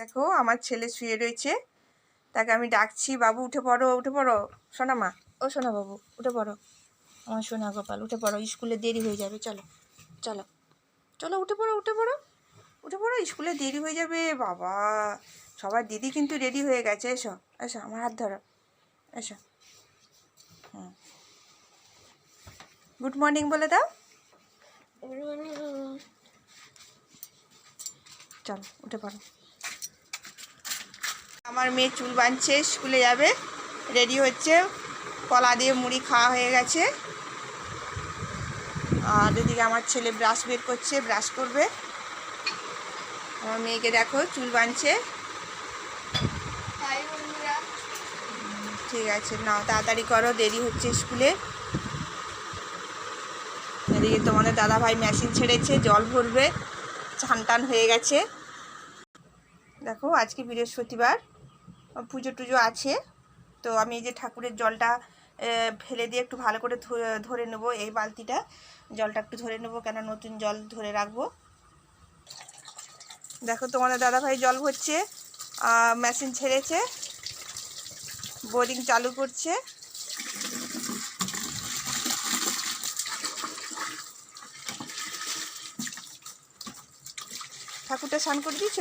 দেখো আমার ছেলে শুয়ে রয়েছে। তাকে আমি ডাকছি বাবু উঠে পড়ো উঠে পড়ো। সোনা মা ও সোনা বাবু উঠে পড়ো। আমার সোনা গোপাল উঠে পড়ো স্কুলে দেরি হয়ে যাবে চলো চলো। চলো উঠে পড়ো উঠে পড়ো উঠে পড়ো স্কুলে দেরি হয়ে যাবে বাবা। সবার দিদি কিন্তু রেডি হয়ে গেছে এসো এসো আমার হাত ধরো এসো। হুম। গুড মর্নিং বলে দাও। চলো উঠে পড়ো। আমার মেয়ে চুল বাঁধছে স্কুলে যাবে রেডি হচ্ছে কলা দিয়ে মুড়ি খাওয়া হয়ে গেছে। আর এদিকে আমার ছেলে ব্রাশ বের করছে ব্রাশ করবে। আমার মেয়েকে দেখো চুল বাঁধছে। ঠিক আছে নাও তাড়াতাড়ি করো দেরি হচ্ছে স্কুলে। এদিকে তোমাদের দাদা ভাই মেশিন ছেড়েছে জল ভরবে চান টান হয়ে গেছে। দেখো আজকে বৃহস্পতিবার। পুজো টুজো আছে। তো আমি এই যে ঠাকুরের জলটা ফেলে দিয়ে একটু ভালো করে ধরে- নেব এই বালতিটা। জলটা একটু ধরে নেব কেন নতুন জল ধরে রাখব। দেখো তোমাদের দাদাভাই জল ভরছে মেশিন ছেড়েছে, বোরিং চালু করছে। ঠাকুরটা স্নান করে দিয়েছ?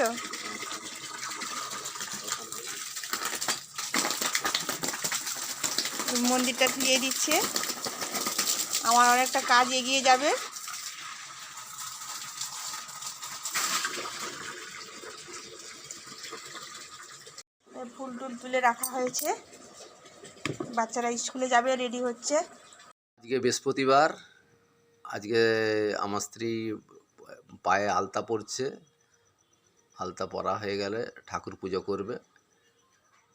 মন্দিরটা ধুয়ে দিচ্ছে। আমার অনেকটা কাজ এগিয়ে যাবে। ফুল টুল তুলে রাখা হয়েছে। বাচ্চারা স্কুলে যাবে, রেডি হচ্ছে। আজকে বৃহস্পতিবার। আজকে আমার স্ত্রী পায়ে আলতা পরছে। আলতা পরা হয়ে গেলে ঠাকুর পুজো করবে।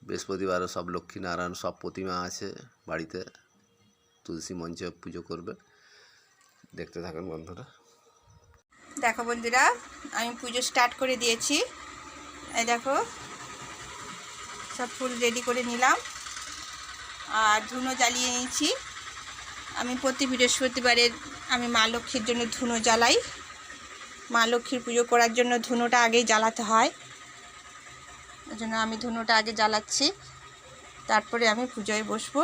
বৃহস্পতিবারে সব লক্ষ্মীনারায়ণ সব প্রতিমা আছে বাড়িতে। তুলসী মঞ্চে পুজো করবে। দেখতে থাকেন বন্ধুরা। দেখো বন্ধুরা, আমি পুজো স্টার্ট করে দিয়েছি। এই দেখো, সব ফুল রেডি করে নিলাম। আর ধুনো জ্বালিয়ে নিয়েছি। আমি প্রতি বৃহস্পতিবারের, আমি মা লক্ষ্মীর জন্য ধুনো জ্বালাই। মা লক্ষ্মীর পুজো করার জন্য ধুনোটা আগেই জ্বালাতে হয়। ওই জন্য আমি ধুনোটা আগে জ্বালাচ্ছি। তারপরে আমি পুজোয় বসবো।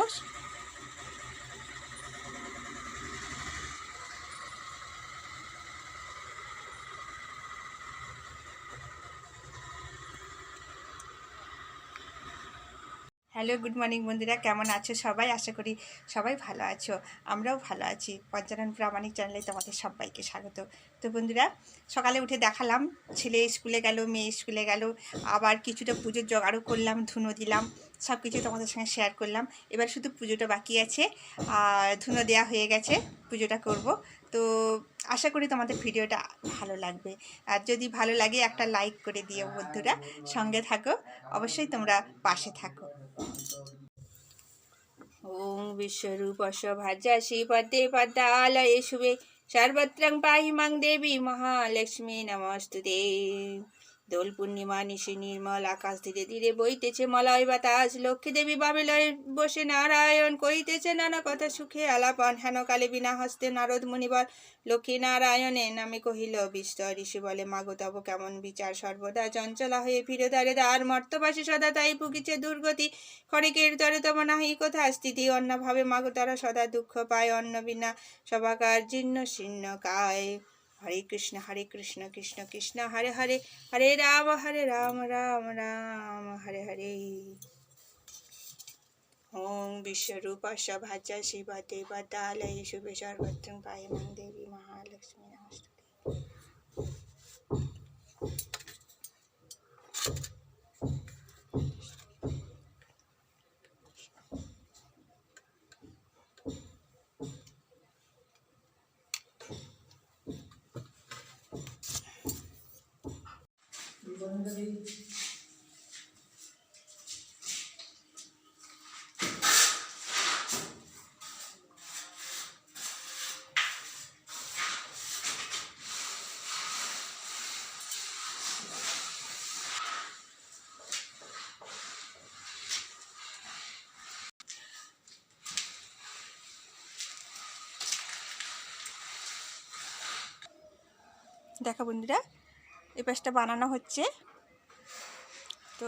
হ্যালো, গুড মর্নিং বন্ধুরা, কেমন আছো সবাই? আশা করি সবাই ভালো আছো, আমরাও ভালো আছি। পঞ্চানন প্রামাণিক চ্যানেলে তোমাদের সবাইকে স্বাগত। তো বন্ধুরা, সকালে উঠে দেখালাম, ছেলে স্কুলে গেল, মেয়ে স্কুলে গেল, আবার কিছুটা পুজোর জোগাড়ও করলাম, ধুনো দিলাম সব কিছু তোমাদের সঙ্গে শেয়ার করলাম। এবার শুধু পুজোটা বাকি আছে, আর ধুনো দেওয়া হয়ে গেছে, পুজোটা করব। তো আশা করি তোমাদের ভিডিওটা ভালো লাগবে। আর যদি ভালো লাগে একটা লাইক করে দিও বন্ধুরা, সঙ্গে থাকো, অবশ্যই তোমরা পাশে থাকো। ওং বিশ্বরূপস্য ভাজা শ্রীপদে পদ্মালয়ে শুভে সর্বত্রং পাহি মাং দেবী মহালক্ষ্মী নমস্তুতে দোল পূর্ণিমা, নিশি নির্মল, আকাশ ধীরে ধীরে বইতেছে মলয় বাতাস, লক্ষ্মী দেবী বাবেলয় বসে নারায়ণ কইতেছে নানা কথা সুখে আলাপন হেন কালে বিনা হস্তে নারদ মুনিবর, লক্ষ্মী নারায়ণে নামে কহিল, বিস্তর ঋষি বলে, মাগো কেমন বিচার? সর্বদা চঞ্চলা হয়ে ফিরে দাঁড়ে দ্বার। মর্তবাসী সদা তাই পুকিছে দুর্গতি। ক্ষণিকের তরে তব নাহি কোথা স্থিতি? অন্যভাবে মাগো, তারা সদা দুঃখ পায়। অন্ন বিনা সবাকার জীর্ণ শীর্ণ কায়। হরে কৃষ্ণ হরে কৃষ্ণ কৃষ্ণ কৃষ্ণ, হরে হরে হরে রাম হরে রাম রাম রাম, হরে হরে। ওম বিশ্বরূপা সভাচা শিব দেবতালয় শুভে সর্বত্র পায় দেবী মহালক্ষ্মী নমস্তে দেখো বন্ধুরা এই পাশটা বানানো হচ্ছে। তো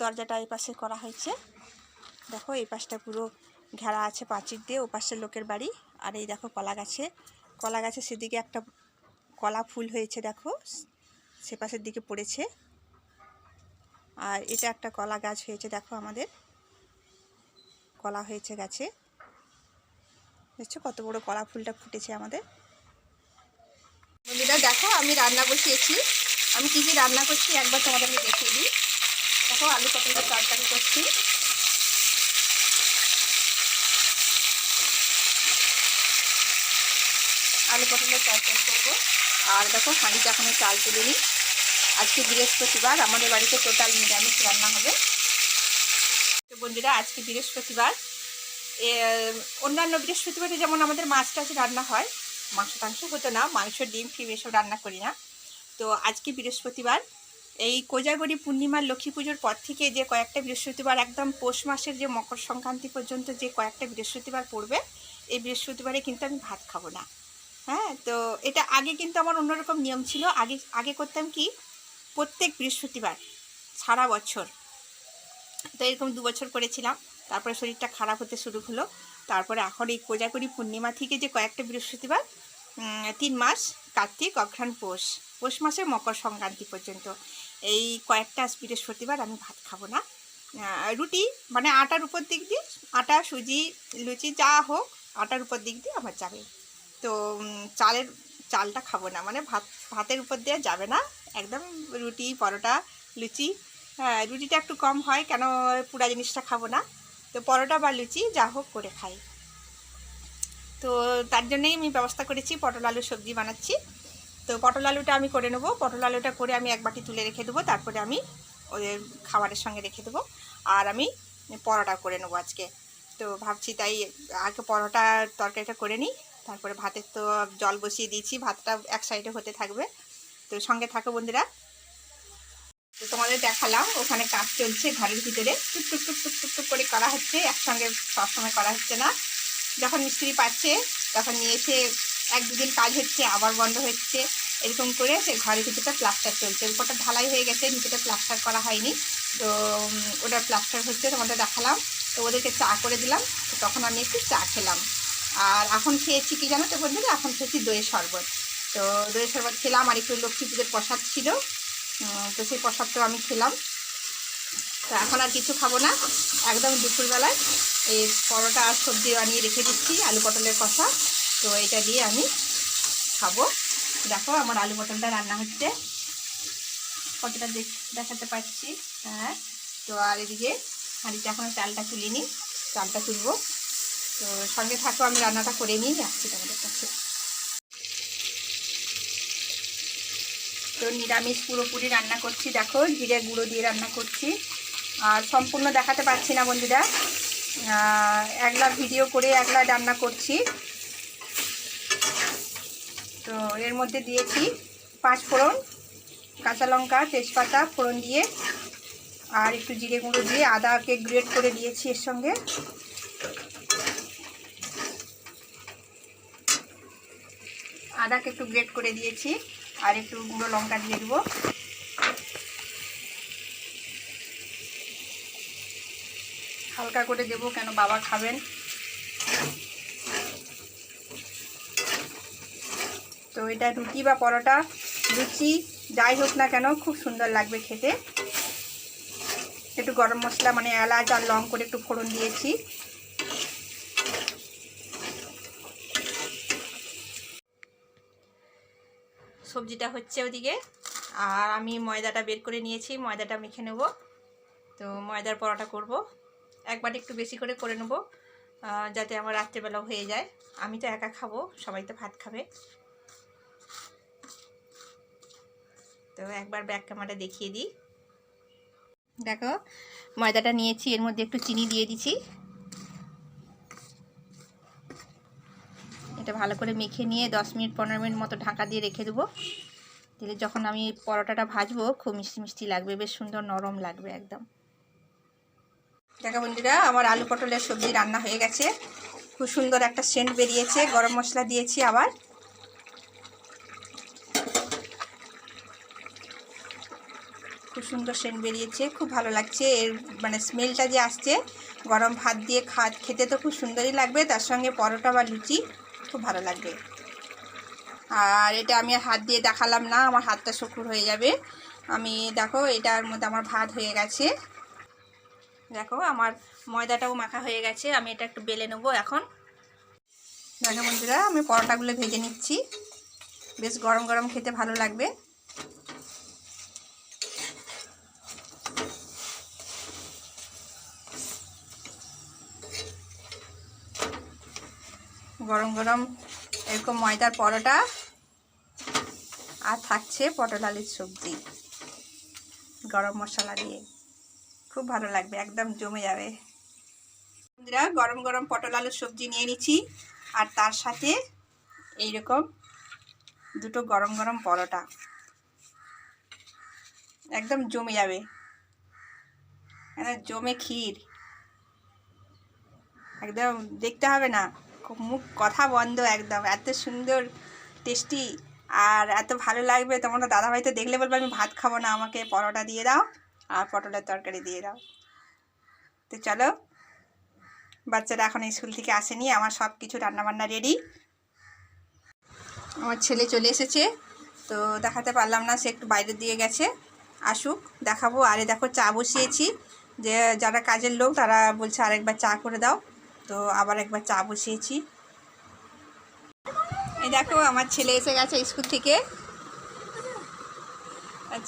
দরজাটা এই পাশে করা হয়েছে। দেখো এই পাশটা পুরো ঘেরা আছে প্রাচীর দিয়ে ও পাশের লোকের বাড়ি। আর এই দেখো কলা গাছে কলা গাছে সেদিকে একটা কলা ফুল হয়েছে দেখো, সে পাশের দিকে পড়েছে। আর এটা একটা কলা গাছ হয়েছে দেখো আমাদের। কলা হয়েছে গাছে। দেখছ কত বড় কলা ফুলটা ফুটেছে আমাদের। বন্ধুরা, দেখো আমি রান্না বসিয়েছি। আমি কী কী রান্না করছি একবার তোমাদেরকে দেখিয়ে দিই। দেখো, আলু পটলের তরকারি করছি। আলু পটলের তরকারি করব। আর দেখো, হাঁড়িতে এখনও চাল তুলে নিই। আজকে বৃহস্পতিবার, আমাদের বাড়িতে টোটাল নিরামিষ রান্না হবে। বন্ধুরা, আজকে বৃহস্পতিবার। অন্যান্য বৃহস্পতিবারে যেমন আমাদের মাছ টাছ রান্না হয় মাংস টাংস হতো না, মাংস, ডিম, ফিম এসব রান্না করি না। তো আজকে বৃহস্পতিবার। এই কোজাগরি পূর্ণিমার লক্ষ্মী পুজোর পর থেকে যে কয়েকটা বৃহস্পতিবার, একদম পৌষ মাসের যে মকর সংক্রান্তি পর্যন্ত যে কয়েকটা বৃহস্পতিবার পড়বে, এই বৃহস্পতিবারে কিন্তু আমি ভাত খাব না। হ্যাঁ তো এটা আগে কিন্তু আমার অন্যরকম নিয়ম ছিল। আগে আগে করতাম কি, প্রত্যেক বৃহস্পতিবার সারা বছর, তো এরকম দু বছর করেছিলাম। তারপরে শরীরটা খারাপ হতে শুরু হলো। তারপরে এখন এই কোজাগরি পূর্ণিমা থেকে যে কয়েকটা বৃহস্পতিবার তিন মাস, কার্তিক, অঘ্রাণ, পৌষ। পৌষ মাসে মকর সংক্রান্তি পর্যন্ত। এই কয়েকটা বৃহস্পতিবার আমি ভাত খাব না। রুটি মানে আটার উপর দিক দিয়ে, আটা, সুজি, লুচি, যা হোক, আটার উপর দিক দিয়ে আমার যাবে। তো চালের, চালটা খাব না। মানে ভাত, ভাতের উপর দিয়ে যাবে না। একদম রুটি, পরোটা, লুচি। রুটিটা একটু কম হয়, কেন পুরা জিনিসটা খাব না। তো পরোটা বা লুচি যা হোক করে খাই। তো তার জন্যই আমি ব্যবস্থা করেছি, পটল আলু সবজি বানাচ্ছি। তো পটল আলুটা আমি করে নেব। পটল আলুটা করে আমি এক বাটি তুলে রেখে দেবো, তারপরে আমি ওদের খাবারের সঙ্গে রেখে দেবো। আর আমি পরোটা করে নেব আজকে। তো ভাবছি তাই আগে পরোটার তরকারিটা করে নিই, তারপরে ভাতের তো জল বসিয়ে দিয়েছি, ভাতটা এক সাইডে হতে থাকবে। তো সঙ্গে থাকো বন্ধুরা। তো তোমাদের দেখালাম, ওখানে কাজ চলছে ঘরের ভিতরে। টুক টুক টুক টুক টুক টুক করে করা হচ্ছে, একসঙ্গে সবসময় করা হচ্ছে না। যখন মিস্ত্রি পাচ্ছে, তখন নিয়ে এসে এক দুদিন কাজ হচ্ছে, আবার বন্ধ হচ্ছে, এরকম করে সে ঘরের ভিতরটা প্লাস্টার চলছে। উপরটা ঢালাই হয়ে গেছে, নিচেটা প্লাস্টার করা হয়নি। তো ওটা প্লাস্টার হচ্ছে তোমাদের দেখালাম। তো ওদেরকে চা করে দিলাম। তো তখন আমি একটু চা খেলাম। আর এখন খেয়েছি কি জানো তো বন্ধুরা? এখন খেয়েছি দইয়ের শরবত। তো দইয়ের শরবত খেলাম, আর একটু লক্ষ্মী পুজোর প্রসাদ ছিল। তো সেই প্রসাদটাও আমি খেলাম। তো এখন আর কিছু খাব না। একদম দুপুরবেলায় এই পরোটা আর সবজি বানিয়ে রেখে দিচ্ছি, আলু পটলের কষা তো এটা দিয়ে আমি খাব। দেখো আমার আলু পটলটা রান্না হচ্ছে। কতটা দেখ দেখাতে পাচ্ছি। হ্যাঁ তো আর এদিকে হাঁড়িতে এখনও চালটা তুলিনি। চালটা তুলবো। তো সঙ্গে থাকো, আমি রান্নাটা করে নিই আসছি তোমাদের কাছে। তো নিরামিষ পুরোপুরি রান্না করছি। দেখো, জিরে গুঁড়ো দিয়ে রান্না করছি। আর সম্পূর্ণ দেখাতে পারছি না বন্ধুরা। একলা ভিডিও করে একলা রান্না করছি। তো এর মধ্যে দিয়েছি পাঁচ ফোড়ন, কাঁচা লঙ্কা, তেজপাতা ফোড়ন দিয়ে, আর একটু জিরে গুঁড়ো দিয়ে আদাকে গ্রেট করে দিয়েছি এর সঙ্গে। আদাকে একটু গ্রেট করে দিয়েছি, আর একটু গুঁড়ো লঙ্কা দিয়ে দেবো। হালকা করে দেবো, কেন বাবা খাবেন। তো এটা রুটি বা পরোটা, লুচি, যাই হোক না কেন, খুব সুন্দর লাগবে খেতে। একটু গরম মশলা মানে এলাচ আর লং করে একটু ফোড়ন দিয়েছি। সবজিটা হচ্ছে ওদিকে, আর আমি ময়দাটা বের করে নিয়েছি, ময়দাটা মেখে নেব। তো ময়দার পরোটা করব। একবার একটু বেশি করে করে নেব যাতে আমার রাত্রেবেলাও হয়ে যায়। আমি তো একা খাব, সবাই তো ভাত খাবে। তো একবার ব্যাক ক্যামেরা দেখিয়ে দিই। দেখো, ময়দাটা নিয়েছি, এর মধ্যে একটু চিনি দিয়ে দিছি এটা ভালো করে মেখে নিয়ে দশ মিনিট, পনেরো মিনিট মতো ঢাকা দিয়ে রেখে দেবো। দিলে যখন আমি পরোটাটা ভাজবো, খুব মিষ্টি মিষ্টি লাগবে, বেশ সুন্দর নরম লাগবে একদম। দেখো বন্ধুরা, আমার আলু পটলের সবজি রান্না হয়ে গেছে। খুব সুন্দর একটা সেন্ট বেরিয়েছে, গরম মশলা দিয়েছি আবার। খুব সুন্দর সেন্ট বেরিয়েছে, খুব ভালো লাগছে। এর মানে স্মেলটা যে আসছে, গরম ভাত দিয়ে খা, খেতে তো খুব সুন্দরই লাগবে, তার সঙ্গে পরোটা বা লুচি খুব ভালো লাগবে। আর এটা আমি হাত দিয়ে দেখালাম না, আমার হাতটা শুকুর হয়ে যাবে। আমি দেখো, এটার মধ্যে আমার ভাত হয়ে গেছে। দেখো, আমার ময়দাটাও মাখা হয়ে গেছে, আমি এটা একটু বেলে নেব এখন। দেখো বন্ধুরা, আমি পরোটাগুলো ভেজে নিচ্ছি। বেশ গরম গরম খেতে ভালো লাগবে। গরম গরম এরকম ময়দার পরোটা আর থাকছে পটল আলুর সবজি, গরম মশলা দিয়ে। খুব ভালো লাগবে, একদম জমে যাবে। বন্ধুরা, গরম গরম পটল আলুর সবজি নিয়ে নিচ্ছি, আর তার সাথে এইরকম দুটো গরম গরম পরোটা। একদম জমে যাবে। জমে ক্ষীর। একদম দেখতে হবে না, খুব মুখ কথা বন্ধ একদম, এত সুন্দর, টেস্টি, আর এত ভালো লাগবে। তোমরা দাদাভাই তো দেখলে বলবে, আমি ভাত খাব না, আমাকে পরোটা দিয়ে দাও। আর পটলের তরকারি দিয়ে দাও। তো চলো, বাচ্চারা এখন স্কুল থেকে আসেনি, আমার সব কিছু রান্নাবান্না রেডি আমার ছেলে চলে এসেছে, তো দেখাতে পারলাম না, সে একটু বাইরে দিয়ে গেছে। আসুক, দেখাবো। আরে দেখো, চা বসিয়েছি। যে যারা কাজের লোক, তারা বলছে আরেকবার চা করে দাও। তো আবার একবার চা বসিয়েছি। এই দেখো, আমার ছেলে এসে গেছে স্কুল থেকে।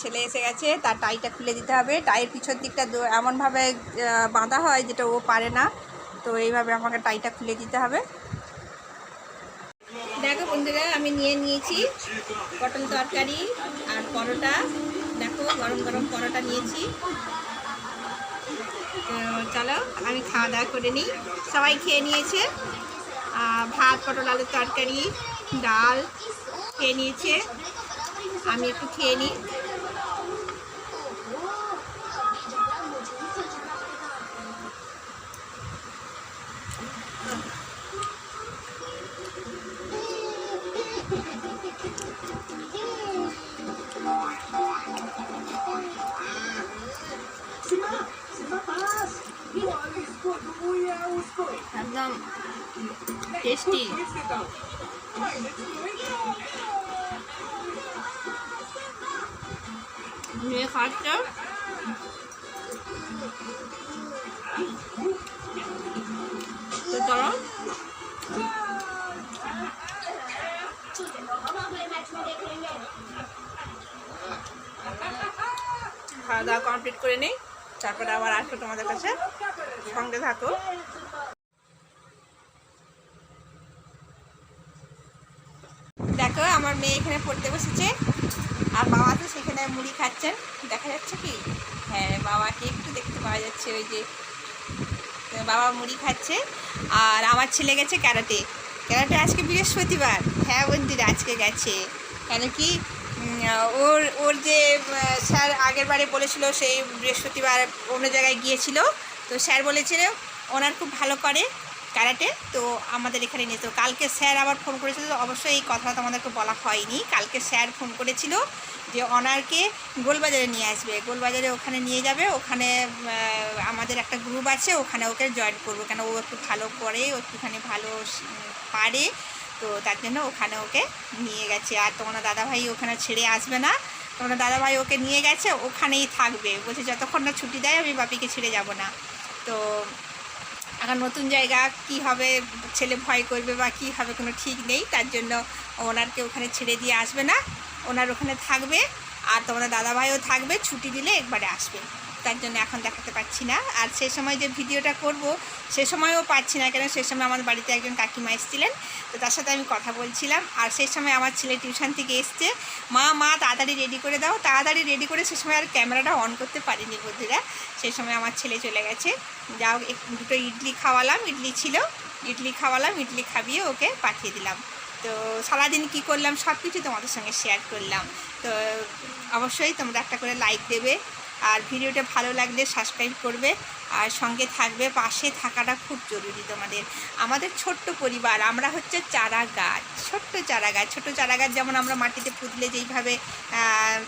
ছেলে এসে গেছে, তার টাইটা খুলে দিতে হবে। টাইয়ের পিছন দিকটা এমনভাবে বাঁধা হয় যেটা ও পারে না। তো এইভাবে আমাকে টাইটা খুলে দিতে হবে। দেখো বন্ধুরা, আমি নিয়ে নিয়েছি পটল তরকারি আর পরোটা। দেখো, গরম গরম পরোটা নিয়েছি। চলো, আমি খাওয়া দাওয়া করে নিই। সবাই খেয়ে নিয়েছে। ভাত, পটল, আলুর তরকারি, ডাল খেয়ে নিয়েছে। আমি একটু খেয়ে নিই। একদম টেস্টি নিয়ে খাচ্ছে। খাওয়া দাওয়া কমপ্লিট করে নিই। তারপরে আবার আসব তোমাদের কাছে। সঙ্গে থাকো। দেখো, আমার মেয়ে এখানে পড়তে বসেছে, আর বাবা তো সেখানে মুড়ি খাচ্ছেন। দেখা যাচ্ছে কি? হ্যাঁ বাবাকে একটু দেখতে পাওয়া যাচ্ছে ওই যে, বাবা মুড়ি খাচ্ছে, আর আমার ছেলে গেছে ক্যারাটে। ক্যারাটে আজকে বৃহস্পতিবার। হ্যাঁ বন্ধুরা, আজকে গেছে। কেন কি? ওর ওর যে স্যার আগের বারে বলেছিল সেই বৃহস্পতিবার অন্য জায়গায় গিয়েছিল। তো স্যার বলেছিল, ওনার খুব ভালো করে ক্যারাটে তো আমাদের এখানে নিয়ে তো কালকে স্যার আবার ফোন করেছিল, তো অবশ্যই এই কথাটা তোমাদেরকে বলা হয়নি। কালকে স্যার ফোন করেছিল যে অনারকে গোলবাজারে নিয়ে আসবে। গোলবাজারে ওখানে নিয়ে যাবে। ওখানে আমাদের একটা গ্রুপ আছে, ওখানে ওকে জয়েন করব। কেন ও একটু ভালো করে, ও একটুখানি ভালো পারে। তো তার জন্য ওখানে ওকে নিয়ে গেছে। আর তোমার দাদাভাই ওখানে ছেড়ে আসবে না। তোমার দাদাভাই ওকে নিয়ে গেছে, ওখানেই থাকবে। বলছে, যতক্ষণ না ছুটি দেয়, আমি বাপিকে ছেড়ে যাব না। তো এখন নতুন জায়গা, কি হবে? ছেলে ভয় করবে বা কি হবে, কোনো ঠিক নেই। তার জন্য ওনারকে ওখানে ছেড়ে দিয়ে আসবে না। ওনার ওখানে থাকবে। আর তোমাদের দাদাভাইও থাকবে। ছুটি দিলে একবারে আসবে। তার জন্য এখন দেখাতে পাচ্ছি না। আর সে সময় যে ভিডিওটা করব, সে সময়ও পাচ্ছি না কেন? সে সময় আমার বাড়িতে একজন কাকিমা এসেছিলেন। তো তার সাথে আমি কথা বলছিলাম। আর সেই সময় আমার ছেলে টিউশন থেকে এসছে। মা মা, তাড়াতাড়ি রেডি করে দাও। তাড়াতাড়ি রেডি করে সে সময় আর ক্যামেরাটা অন করতে পারিনি বন্ধুরা। সেই সময় আমার ছেলে চলে গেছে। যাও দুটো ইডলি খাওয়ালাম। ইডলি ছিল। ইডলি খাওয়ালাম। ইডলি খাবিয়ে ওকে পাঠিয়ে দিলাম। তো সারাদিন কি করলাম? সব কিছু তোমাদের সঙ্গে শেয়ার করলাম। তো অবশ্যই তোমরা একটা করে লাইক দেবে। আর ভিডিওটা ভালো লাগলে সাবস্ক্রাইব করবে আর সঙ্গে থাকবে, পাশে থাকাটা খুব জরুরি তোমাদের। আমাদের ছোট্ট পরিবার, আমরা হচ্ছে চারা গাছ ছোট্ট চারা গাছ ছোটো চারা গাছ যেমন আমরা মাটিতে পুঁতলে যেইভাবে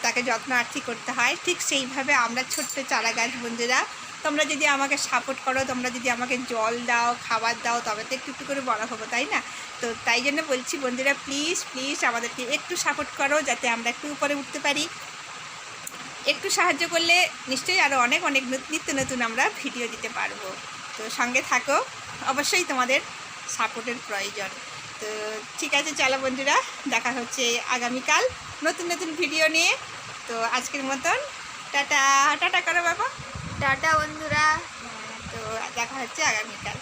তাকে যত্ন আর্থি করতে হয়, ঠিক সেইভাবে আমরা ছোট্ট চারা গাছ বন্ধুরা, তোমরা যদি আমাকে সাপোর্ট করো, তোমরা যদি আমাকে জল দাও, খাবার দাও, তবে তো একটু একটু করে বড় হব, তাই না? তো তাই জন্য বলছি বন্ধুরা প্লিজ প্লিজ আমাদেরকে একটু সাপোর্ট করো, যাতে আমরা একটু উপরে উঠতে পারি। একটু সাহায্য করলে নিশ্চয়ই আরও অনেক অনেক নত- নিত্য নতুন আমরা ভিডিও দিতে পারব। তো সঙ্গে থাকো অবশ্যই তোমাদের সাপোর্টের প্রয়োজন। তো ঠিক আছে চলো বন্ধুরা দেখা হচ্ছে আগামীকাল নতুন নতুন ভিডিও নিয়ে। তো আজকের মতন টাটা টাটা করো বাবা। টাটা বন্ধুরা। তো দেখা হচ্ছে আগামীকাল।